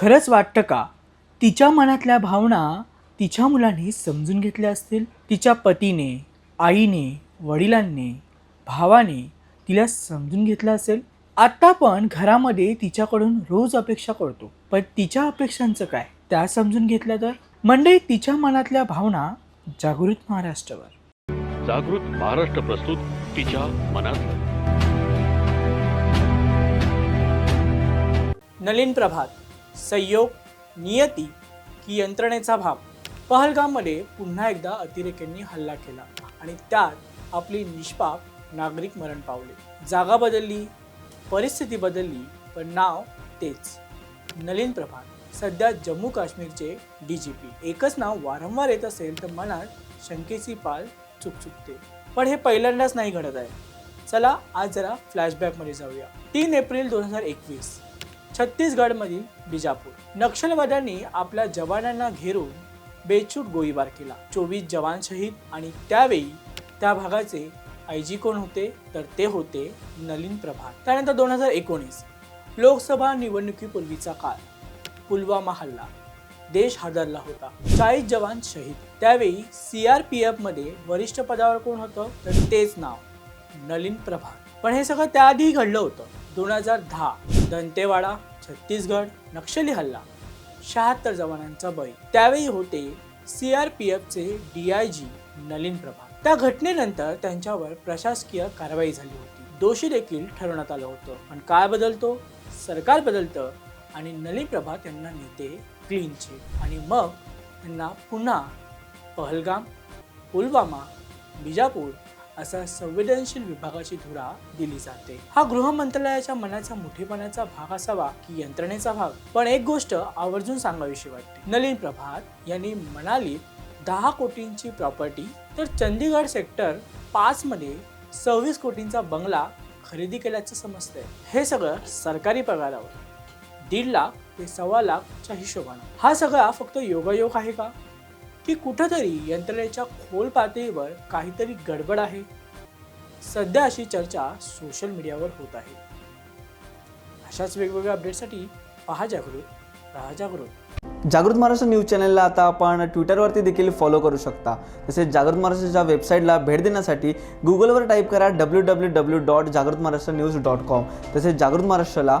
खरंच वाटतं का? तिच्या मनातल्या भावना तिच्या मुलांनी समजून घेतल्या असतील. तिच्या पतीने आईने वडिलांनी भावाने तिला समजून घेतलं असेल. आता पण घरामध्ये तिच्याकडून रोज अपेक्षा करतो. पण तिच्या अपेक्षांचं काय? त्या समजून घेतल्या तर? मंडळी तिच्या मनातल्या भावना जागृत महाराष्ट्रावर. जागृत महाराष्ट्र प्रस्तुत तिच्या मनातलं. नलिन प्रभात. संयोग नियती की यंत्रणेचा भाग. पहलगाममध्ये पुन्हा एकदा अतिरेक्यांनी हल्ला केला आणि त्यात आपली निष्पाप नागरिक मरण पावले. जागा बदलली परिस्थिती बदलली पण नाव तेच. नलिन प्रभात सध्या जम्मू काश्मीरचे डी जी पी. एकच नाव वारंवार येत असेल तर मनात शंकेची पाल चुकचुकते. पण हे पहिल्यांदाच नाही घडत आहे. चला आज जरा फ्लॅशबॅकमध्ये जाऊया. तीन एप्रिल दोन हजार एकवीस. छत्तीसगडमधील बिजापूर. नक्षलवाद्यांनी आपल्या जवानांना घेरून बेछूट गोळीबार केला. चोवीस जवान शहीद आणि त्यावेळी त्या भागाचे आय जी कोण होते? तर ते होते नलिन प्रभात. त्यानंतर दोन हजार एकोणीस लोकसभा निवडणुकीपूर्वीचा काळ. पुलवामा हल्ला. देश हादरला होता. चाळीस जवान शहीद. त्यावेळी सी आर पी एफमध्ये वरिष्ठ पदावर कोण होतं? तर तेच नाव नलिन प्रभात. पण हे सगळं त्याआधी घडलं होतं. दोन हजार दहा दंतेवाडा छत्तीसगड नक्षली हल्ला शहात्तर जवानांचा बळी. त्यावेळी होते C R P एफचे D I G Nalin Prabha. त्या घटनेनंतर त्यांच्यावर प्रशासकीय कारवाई झाली होती. दोषी देखील ठरवण्यात आलं होतं. पण काय बदलतो सरकार बदलतं आणि नलिन प्रभा त्यांना नेते क्लीन चिट आणि मग त्यांना पुन्हा पहलगाम पुलवामा बिजापूर असा संवेदनशील विभागाची धुरा दिली जाते. हा गृह मंत्रालयाच्या मनाचा मोठेपणाचा भाग असावा की यंत्रणेचा भाग? पण एक गोष्ट आवर्जून सांगावीशी वाटते. नलिन प्रभात यांनी मनालीत दहा कोटींची प्रॉपर्टी तर चंदीगड सेक्टर पाच मध्ये सव्वीस कोटींचा बंगला खरेदी केल्याचं समजतंय. हे सगळं सरकारी पगारावर. दीड लाख ते सव्वा लाखच्या हिशोबानं. हा सगळा फक्त योगायोग आहे का? की कुठंतरी यंत्रणेच्या खोल पातळीवर काहीतरी गडबड आहे. सध्या अशी चर्चा सोशल मीडियावर होत आहे. अशाच वेगवेगळ्या अपडेटसाठी पहा जागृत राहा जागृत. जागृत महाराष्ट्र न्यूज चॅनलला आता आपण ट्विटरवरती देखील फॉलो करू शकता. तसेच जागृत महाराष्ट्राच्या वेबसाईटला भेट देण्यासाठी गुगलवर टाईप करा डब्ल्यू डब्ल्यू डब्ल्यू डॉट जागृत महाराष्ट्र न्यूज डॉट कॉम तसेच जागृत महाराष्ट्राला